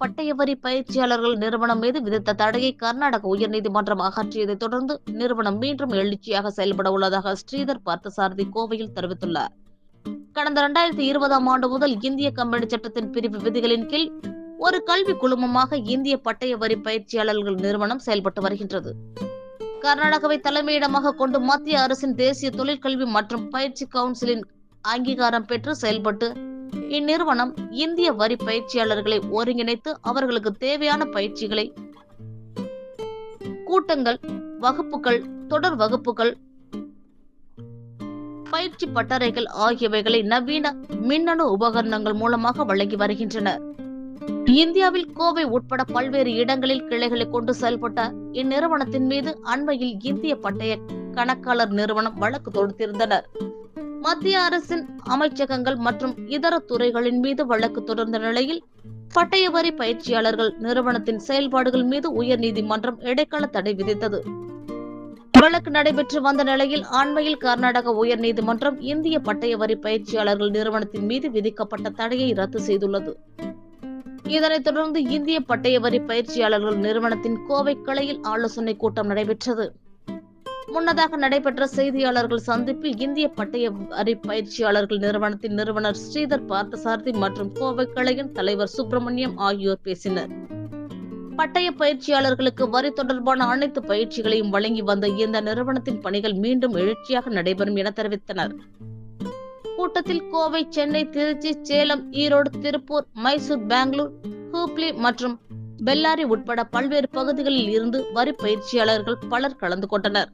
பட்டய வரி பயிற்சியாளர்கள் நிறுவனம் மீது விதித்த தடையை கர்நாடக உயர்நீதிமன்றம் அகற்றியதை தொடர்ந்து நிறுவனம் மீண்டும் எழுச்சியாக செயல்பட உள்ளதாக ஸ்ரீதர் பார்த்தசாரதி கோவையில் தெரிவித்துள்ளார். கடந்த இரண்டாயிரத்தி இருபதாம் ஆண்டு முதல் இந்திய கம்பெனி சட்டத்தின் பிரிவு விதிகளின் கீழ் ஒரு கல்வி குழுமமாக இந்திய பட்டய வரி பயிற்சியாளர்கள் நிறுவனம் செயல்பட்டு வருகின்றது. கர்நாடகாவை தலைமையிடமாக கொண்டு மத்திய அரசின் தேசிய தொழிற்கல்வி மற்றும் பயிற்சி கவுன்சிலின் அங்கீகாரம் பெற்று செயல்பட்டு இந்நிறுவனம் இந்திய வரி பயிற்சியாளர்களை ஒருங்கிணைத்து அவர்களுக்கு தேவையான பயிற்சிகளை கூட்டங்கள் வகுப்புகள் தொடர் வகுப்புகள் பயிற்சி பட்டறைகள் ஆகியவைகளை நவீன மின்னணு உபகரணங்கள் மூலமாக வழங்கி வருகின்றனர் இந்தியாவில் கோவை உட்பட பல்வேறு இடங்களில் கிளைகளை கொண்டு செயல்பட்ட இந்நிறுவனத்தின் மீது அண்மையில் இந்திய பட்டய கணக்காளர் நிறுவனம் வழக்கு தொடுத்திருந்தனர். மத்திய அரசின் அமைச்சகங்கள் மற்றும் இதர துறைகளின் மீது வழக்கு தொடர்ந்த நிலையில் பட்டய வரி பயிற்சியாளர்கள் நிறுவனத்தின் செயல்பாடுகள் மீது உயர்நீதிமன்றம் இடைக்கால தடை விதித்தது. வழக்கு நடைபெற்று வந்த நிலையில் அண்மையில் கர்நாடக உயர்நீதிமன்றம் இந்திய பட்டய வரி பயிற்சியாளர்கள் நிறுவனத்தின் மீது விதிக்கப்பட்ட தடையை ரத்து செய்துள்ளது. இதனைத் தொடர்ந்து இந்திய பட்டய வரி பயிற்சியாளர்கள் நிறுவனத்தின் கோவை கிளையில் ஆலோசனை கூட்டம் நடைபெற்றது. முன்னதாக நடைபெற்ற செய்தியாளர்கள் சந்திப்பில் இந்திய பட்டய வரி பயிற்சியாளர்கள் நிறுவனத்தின் நிறுவனர் ஸ்ரீதர் பார்த்தசாரதி மற்றும் கோவை கிளையின் தலைவர் சுப்பிரமணியம் ஆகியோர் பேசினர். பட்டய பயிற்சியாளர்களுக்கு வரி தொடர்பான அனைத்து பயிற்சிகளையும் வழங்கி வந்த இந்த நிறுவனத்தின் பணிகள் மீண்டும் எழுச்சியாக நடைபெறும் என தெரிவித்தனர். கூட்டத்தில் கோவை சென்னை திருச்சி சேலம் ஈரோடு திருப்பூர் மைசூர் பெங்களூர் ஹூப்ளி மற்றும் பெல்லாரி உட்பட பல்வேறு பகுதிகளில் இருந்து வரி பயிற்சியாளர்கள் பலர் கலந்து கொண்டனர்.